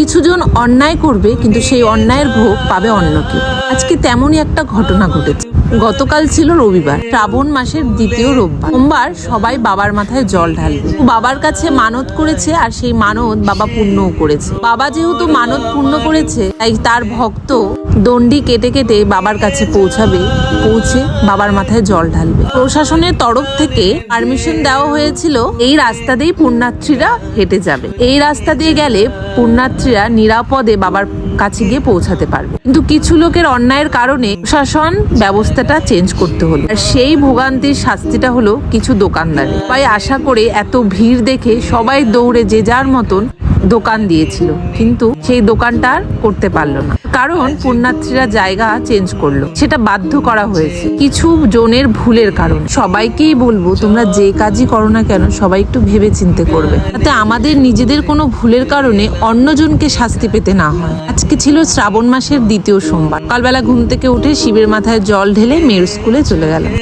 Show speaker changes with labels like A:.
A: কিছুজন অন্যায় করবে, কিন্তু সেই অন্যায়ের ভোগ পাবে অন্য কেউ আজকে তেমনই একটা ঘটনা ঘটেছে। গতকাল ছিল রবিবার, শ্রাবণ মাসের দ্বিতীয় রোববার। সোমবার সবাই বাবার মাথায় জল ঢালবে। বাবার কাছে মানত করেছে, আর সেই মানত বাবা পূর্ণও করেছে। বাবা যেহেতু মানত পূর্ণ করেছে, তাই তার ভক্ত দণ্ডি কেটে কেটে বাবার কাছে পৌঁছাবে, পৌঁছে বাবার মাথায় জল ঢালবে। প্রশাসনের তরফ থেকে পারমিশন দেওয়া হয়েছিল, এই রাস্তা দিয়েই পুণ্যার্থীরা হেঁটে যাবে। এই রাস্তা দিয়ে গেলে পুণ্যার্থীরা নিরাপদে বাবার কাছে গিয়ে পৌঁছাতে পারবে। কিন্তু কিছু লোকের অন্যায়ের কারণে প্রশাসন ব্যবস্থাটা চেঞ্জ করতে হলো। আর সেই ভোগান্তির শাস্তিটা হলো কিছু দোকানদারের। তাই আশা করে এত ভিড় দেখে সবাই দৌড়ে যে যার মতন দোকান দিয়েছিল। কিন্তু সেই দোকানটা আর করতে পারল না। কারণ পুণ্যার্থীরা জায়গা চেঞ্জ করল। সেটা বাধ্য করা হয়েছে। কিছু জনের ভুলের কারণ। সবাইকেই বলব, তোমরা যে কাজই করো না কেন, সবাই একটু ভেবে চিন্তে করবে। যাতে আমাদের নিজেদের কোনো ভুলের কারণে অন্যজনকে শাস্তি পেতে না হয়। আজকে ছিল শ্রাবণ মাসের দ্বিতীয় সোমবার। সকালবেলা ঘুম থেকে উঠে শিবের মাথায় জল ঢেলে মেয়ের স্কুলে চলে গেলাম।